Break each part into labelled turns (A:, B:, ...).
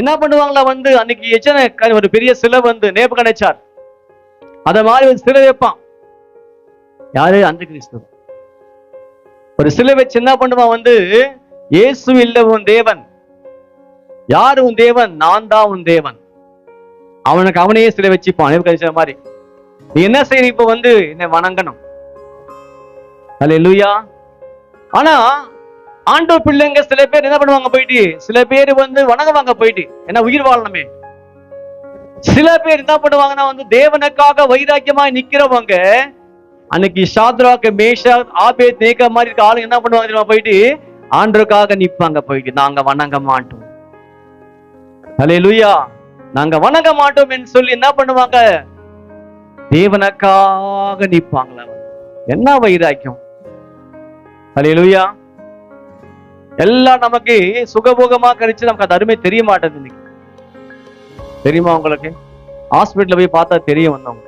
A: என்ன பண்ணுவாங்களா வந்து? அன்னைக்கு எச்சனை ஒரு பெரிய சிலை வந்து நேபு கணச்சார் அத மாதிரி ஒரு சிலை வைப்பான். யாரு? அந்த கிறிஸ்து ஒரு சிலை வச்சு என்ன பண்ணுவான் வந்து? இயேசு இல்ல உன் தேவன். யாரு உன் தேவன்? நான் தான் உன் தேவன். அவனுக்கு அவனையே சிலை வச்சுப்பான் நேபு கணிச்ச மாதிரி. நீ என்ன செய்யணும் இப்ப வந்து? என்ன வணங்கணும். அல்ல அல்லேலூயா ஆனா ஆண்டவர் பிள்ளைங்க சில பேர் என்ன பண்ணுவாங்க போயிட்டு? சில பேர் வந்து வணங்குவாங்க போயிட்டு. ஏன்னா உயிர் வாழணுமே. சில பேர் என்ன பண்ணுவாங்கன்னா வந்து தேவனுக்காக வைராக்கியமா நிக்கிறவங்க அன்னைக்கு ஷாத்ராக்கு மேஷா ஆபேத் நேக்க மாதிரி இருக்க ஆளுங்க என்ன பண்ணுவாங்க போயிட்டு? ஆண்டருக்காக நிற்பாங்க போயிட்டு. நாங்க வணங்க மாட்டோம். அல்லேலூயா நாங்க வணங்க மாட்டோம் என்று சொல்லி என்ன பண்ணுவாங்க? தேவனுக்காக நிற்பாங்களா என்ன வைராக்கியம்? அல்லேலூயா எல்லாம் நமக்கு சுகபோகமா கிடைச்சு நமக்கு அது அருமை தெரிய மாட்டேங்குது இன்னைக்கு. தெரியுமா உங்களுக்கு? ஹாஸ்பிட்டல போய் பார்த்தா தெரிய வந்தவங்க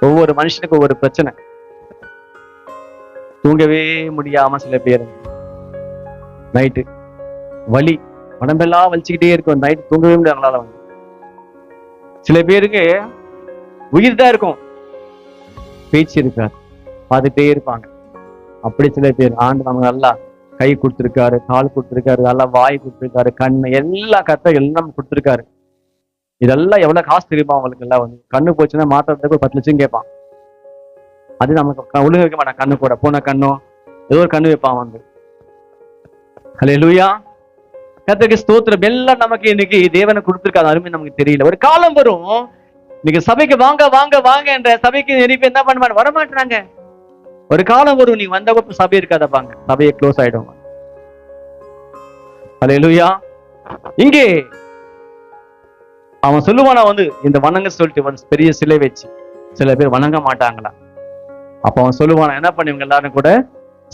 A: ஒவ்வொரு மனுஷனுக்கு ஒவ்வொரு பிரச்சனை. தூங்கவே முடியாம சில பேர். நைட்டு வலி. உடம்பெல்லாம் வலிச்சுக்கிட்டே இருக்கும். நைட் தூங்கவே முடியாது வந்து சில பேருக்கு உயிர் தான் இருக்கும். பேச்சு இருக்காது. பார்த்துட்டே இருப்பாங்க. அப்படி சில பேர் ஆண்டு நமக்கு நல்லா கை கொடுத்துருக்காரு கால் கொடுத்துருக்காரு நல்லா வாய் கொடுத்துருக்காரு கண்ணு எல்லா கத்தை எல்லாம் கொடுத்துருக்காரு. இதெல்லாம் எவ்வளவு காசு தெரியுமா அவங்களுக்கு எல்லாம் வந்து? கண்ணு போச்சுன்னா மாத்திரத்துக்கு ஒரு பத்து லட்சம் கேட்பான். அது நமக்கு ஒழுங்கு வைக்க மாட்டான் கண்ணு கூட. பூனை கண்ணும் ஏதோ ஒரு கண்ணு வைப்பான் வந்து. ஹலே லூயா கத்தருக்கு ஸ்தோத்திரம். எல்லாம் நமக்கு இன்னைக்கு தேவனை கொடுத்துருக்காது அருமை நமக்கு தெரியல. ஒரு காலம் வரும். இன்னைக்கு சபைக்கு வாங்க வாங்க வாங்க என்ற சபைக்கு நிறைய என்ன பண்ண வரமாட்டாங்க. ஒரு காலம் வரும் நீ வந்தப்ப சபை இருக்காதப்பாங்க சபையை க்ளோஸ் ஆயிடும். அலையலுயா இங்கே அவன் சொல்லுவானா வந்து இந்த வணங்க சொல்லிட்டு பெரிய சிலை வச்சு சில பேர் வணங்க மாட்டாங்களா? அப்ப அவன் சொல்லுவானா என்ன பண்ணுவீங்க எல்லாரும் கூட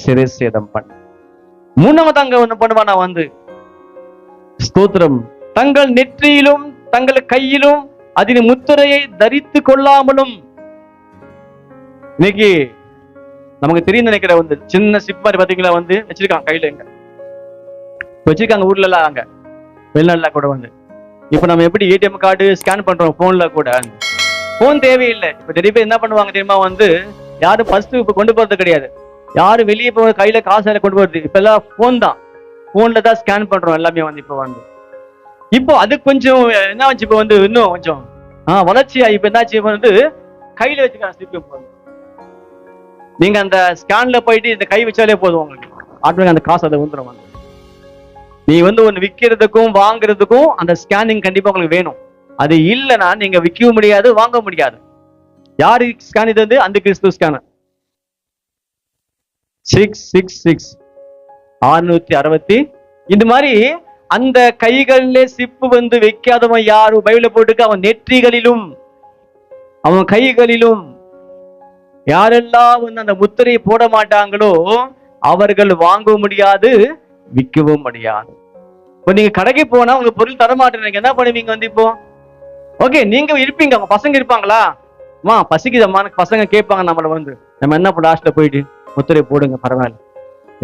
A: சிறை சேதம் பண்ண. மூணாவது அங்க ஒண்ணு பண்ணுவானா வந்து ஸ்தோத்திரம். தங்கள் நெற்றியிலும் தங்கள் கையிலும் அதன் முத்திரையை தரித்து கொள்ளாமலும். இன்னைக்கு நமக்கு தெரியும் நினைக்கிற வந்து சின்ன சிப் மாதிரி பாத்தீங்களா வந்து வச்சிருக்காங்க கையில எங்க வச்சிருக்காங்க ஊர்ல எல்லாம் அங்க. வெளிநாடுல கூட வந்து. இப்ப நம்ம எப்படி ஏடிஎம் கார்டு ஸ்கேன் பண்றோம் போன்ல கூட. போன் தேவையில்லை. இப்ப நிறைய பேர் என்ன பண்ணுவாங்க தெரியுமா வந்து யாரும் ஃபர்ஸ்ட் இப்ப கொண்டு போறது கிடையாது. யாரும் வெளியே போக கையில காசு எல்லாம் கொண்டு போறது. இப்ப எல்லாம் போன் தான். போன்ல தான் ஸ்கேன் பண்றோம் எல்லாமே வந்து இப்ப வந்து. இப்போ அது கொஞ்சம் என்ன ஆச்சு இப்போ வந்து இன்னும் கொஞ்சம் ஆஹ் வளர்ச்சியா இப்ப என்னாச்சு வந்து கையில வச்சுக்கலாம் ஸ்லிப் போன் நீங்க அந்த ஸ்கேன்ல போயிட்டு இந்த கை வச்சாலே போதும் உங்களுக்கு. ஆட்டோமேட்டிக் அந்த காசு அதை வந்துடும் வந்து நீ வந்து ஒன்று விற்கிறதுக்கும் வாங்குறதுக்கும் அந்த ஸ்கேனிங் கண்டிப்பா உங்களுக்கு வேணும். அது இல்லைன்னா நீங்க விற்கவும் முடியாது வாங்க முடியாது. யாரு ஸ்கேன் இது வந்து? அந்த கிறிஸ்து ஸ்கேனர் சிக்ஸ் சிக்ஸ் சிக்ஸ் ஆறுநூத்தி அறுபத்தி. இந்த மாதிரி அந்த கைகளிலே சிப்பு வந்து வைக்காதவன் யாரும் பைபிள போட்டுக்க அவன் நெற்றிகளிலும் அவன் கைகளிலும். யாரெல்லாம் வந்து அந்த முத்திரையை போட மாட்டாங்களோ அவர்கள் வாங்கவும் முடியாது விற்கவும் முடியாது. இப்போ நீங்க கடைக்கு போனா உங்க பொருள் தர மாட்டேங்க என்ன பண்ணுவீங்க வந்து இப்போ? ஓகே நீங்க இருப்பீங்க. அவங்க பசங்க இருப்பாங்களா? அம்மா பசிக்குதம்மா பசங்க கேட்பாங்க நம்மளை வந்து. நம்ம என்ன பண்ண லாஸ்ட்ல போயிட்டு முத்திரை போடுங்க பரவாயில்ல.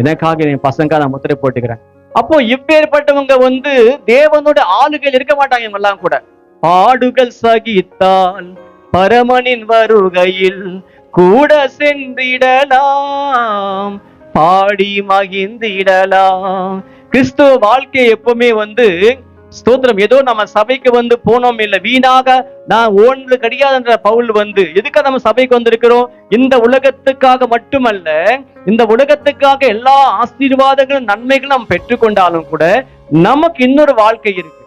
A: எனக்காக என் பசங்க நான் முத்திரை போட்டுக்கிறேன். அப்போ இப்பேற்பட்டவங்க வந்து தேவனோட ஆளுகள் இருக்க மாட்டாங்க இவங்க எல்லாம் கூட. பாடுகள் சகித்தால் பரமனின் வருகையில் கூட சென்றிடலாம் பாடி மகிழ்ந்திடலாம். கிறிஸ்துவ வாழ்க்கை எப்பவுமே வந்து ஸ்தோத்திரம் ஏதோ நம்ம சபைக்கு வந்து போனோம் இல்ல வீணாக நான் ஓன்றது கிடையாதுன்ற பவுல் வந்து எதுக்காக நம்ம சபைக்கு வந்திருக்கிறோம்? இந்த உலகத்துக்காக மட்டுமல்ல இந்த உலகத்துக்காக எல்லா ஆசீர்வாதங்களும் நன்மைகளும் நாம் பெற்றுக்கொண்டாலும் கூட நமக்கு இன்னொரு வாழ்க்கை இருக்கு.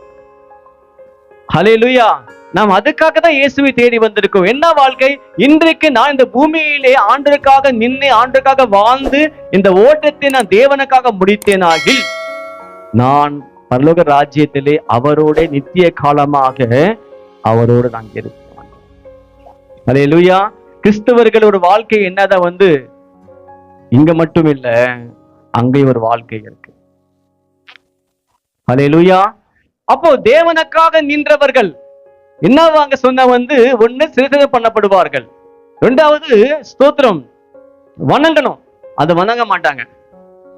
A: ஹalleluya. நாம் அதுக்காக தான் இயேசுவை தேடி வந்திருக்கோம். என்ன வாழ்க்கை? இன்றைக்கு நான் இந்த பூமியிலே ஆண்டுக்காக நின்று ஆண்டுக்காக வாழ்ந்து இந்த ஓட்டத்தை நான் தேவனுக்காக முடித்தேனாகில் நான் பரலோக ராஜ்யத்திலே அவரோட நித்திய காலமாக அவரோடு நான் அதே லூயா கிறிஸ்தவர்கள் ஒரு வாழ்க்கை என்னதான் வந்து? இங்க மட்டும் இல்ல அங்கே ஒரு வாழ்க்கை இருக்கு. ஹalleluya அப்போ தேவனுக்காக நின்றவர்கள் என்னவாங்க சொன்ன வந்து ஒண்ணு சிறுசேதம் பண்ணப்படுவார்கள். ரெண்டாவது ஸ்தோத்திரம் வணங்கணும். அதை வணங்க மாட்டாங்க.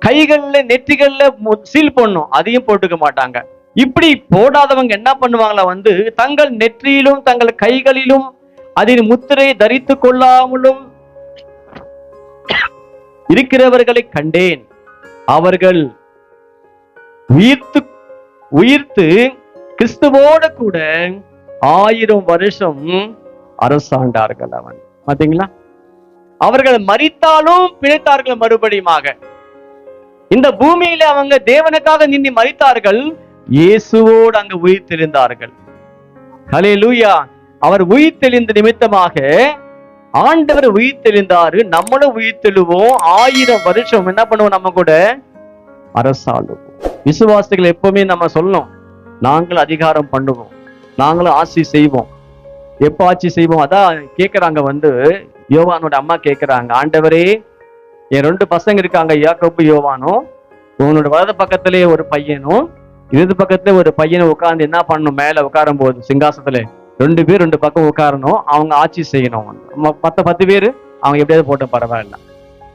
A: கைகள்ல நெற்றிகள்ல மு- சீல் பண்ணும் அதையும் போட்டுக்க மாட்டாங்க. இப்படி போடாதவங்க என்ன பண்ணுவாங்களா வந்து தங்கள் நெற்றியிலும் தங்கள் கைகளிலும் அதில் முத்திரை தரித்து கொள்ளாமலும் இருக்கிறவர்களை கண்டேன். அவர்கள் உயிர்த்து உயிர்த்து கிறிஸ்துவோட கூட ஆயிரம் வருஷம் அரசாண்டார்கள் அவன். பாத்தீங்களா? அவர்கள் மறித்தாலும் பிழைத்தார்கள் மறுபடியுமாக. இந்த பூமியில அவங்க தேவனுக்காக நின்று மறித்தார்கள் இயேசுவோடு அங்க உயிர்த்தெழுந்தார்கள். ஹலே லூயா அவர் உயிர்த்தெழுந்த நிமித்தமாக ஆண்டவர் உயிர்த்தெழுந்தாரு நம்மளும் உயிர்த்தெழுவோம் ஆயிரம் வருஷம் என்ன பண்ணுவோம் நம்ம கூட? அரசாளுவோம். விசுவாசிகள் எப்பவுமே நம்ம சொல்லணும் நாங்கள் அதிகாரம் பண்ணுவோம். நாங்களும் ஆட்சி செய்வோம். எப்போ ஆட்சி செய்வோம்? அதான் கேட்குறாங்க வந்து யோவானோட அம்மா கேக்குறாங்க ஆண்டவரே என் ரெண்டு பசங்க இருக்காங்க யாக்கோப்பு யோவானும் உன்னோட வலது பக்கத்திலே ஒரு பையனும் இடது பக்கத்துல ஒரு பையனும் உட்கார்ந்து என்ன பண்ணணும் மேல உட்காரும் போது சிங்காசத்துல ரெண்டு பேர் ரெண்டு பக்கம் உட்காரணும் அவங்க ஆட்சி செய்யணும். பத்து பத்து பேர் அவங்க எப்படியாவது போட்டு பரவாயில்ல.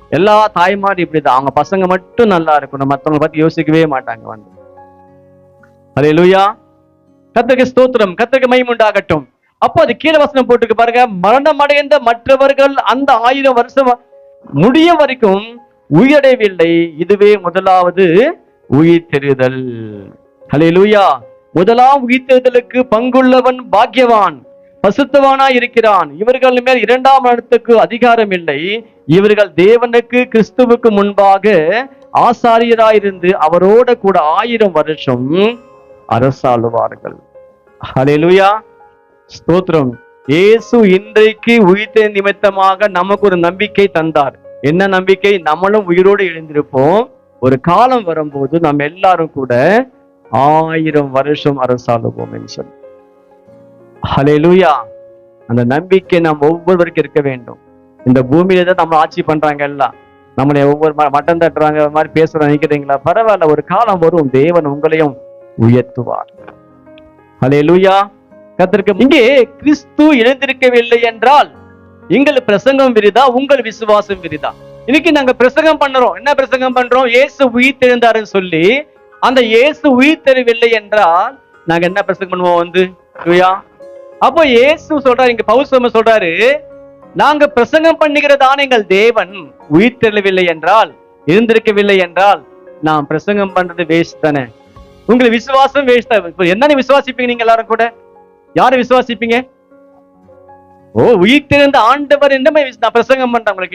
A: எல்லா தாய்மாரும் இப்படிதான். அவங்க பசங்க மட்டும் நல்லா இருக்கணும் மற்றவங்களை பத்தி யோசிக்கவே மாட்டாங்க வந்து. அது லூயா கத்தருக்கு ஸ்தோத்திரம் கத்தருக்கு மைமுண்டாகட்டும் அப்போ அது கீழே வசனம் போட்டுக்கு பாருங்க மரணம் அடைந்த மற்றவர்கள் அந்த ஆயிரம் வருஷம் முடிய வரைக்கும் உயிரடையவில்லை. இதுவே முதலாவது உயிர் தெரிதல் ஹalleluya முதலாம் உயிர் தெரிதலுக்கு பங்குள்ளவன் பாக்கியவான் பசுத்தவானா இருக்கிறான். இவர்கள் மேல் இரண்டாம் மரணத்துக்கு அதிகாரம் இல்லை. இவர்கள் தேவனுக்கு கிறிஸ்துவுக்கு முன்பாக ஆசாரியராயிருந்து அவரோட கூட ஆயிரம் வருஷம் அரசாளுவார்கள். ஹalleluya. ஸ்தோத்திரம். இயேசு இன்றைக்கு உயிர்த்த நிமித்தமாக நமக்கு ஒரு நம்பிக்கை தந்தார். என்ன நம்பிக்கை? நம்மளும் உயிரோடு எழுந்திருப்போம். ஒரு காலம் வரும்போது நம்ம எல்லாரும் கூட ஆயிரம் வருஷம் அரசாளுவோம் என்று சொல்லி அந்த நம்பிக்கை நம்ம ஒவ்வொருவருக்கும் இருக்க வேண்டும். இந்த பூமியில தான் நம்ம ஆட்சி பண்றாங்க எல்லாம். நம்மளை ஒவ்வொரு மட்டம் தட்டுறாங்க மாதிரி பேசுறாங்க நினைக்கிறீங்களா? பரவாயில்ல ஒரு காலம் வரும். தேவன் உங்களையும் உயர்த்துவார். லூயா கத்திருக்க இங்கே கிறிஸ்து இணைந்திருக்கவில்லை என்றால் எங்கள் பிரசங்கம் விரிதா உங்கள் விசுவாசம் விரிதா. இன்னைக்கு நாங்க பிரசங்கம் பண்றோம் என்ன பிரசங்கம் பண்றோம் இயேசு உயிர் தெழுந்தாருன்னு சொல்லி அந்த இயேசு உயிர் தெரியவில்லை என்றால் நாங்க என்ன பிரசங்கம் பண்ணுவோம் வந்து? ஹalleluya. அப்போ இயேசு சொல்றாரு இங்க பவுல் சொல்றாரு நாங்க பிரசங்கம் பண்ணுகிறதான எங்கள் தேவன் உயிர் தெரியவில்லை என்றால் இருந்திருக்கவில்லை என்றால் நாம் பிரசங்கம் பண்றது வேஸ்ட் தானே. உங்களுக்கு விசுவாசம் வேஸ்ட் என்னன்னு விசுவாசிப்பீங்க நீங்க எல்லாரும் கூட? யாரை விசுவாசிப்பீங்க? ஓ உயிர் தெரிந்த ஆண்டவர் என்ன நான் பிரசங்கம் பண்றேன் உங்களுக்கு.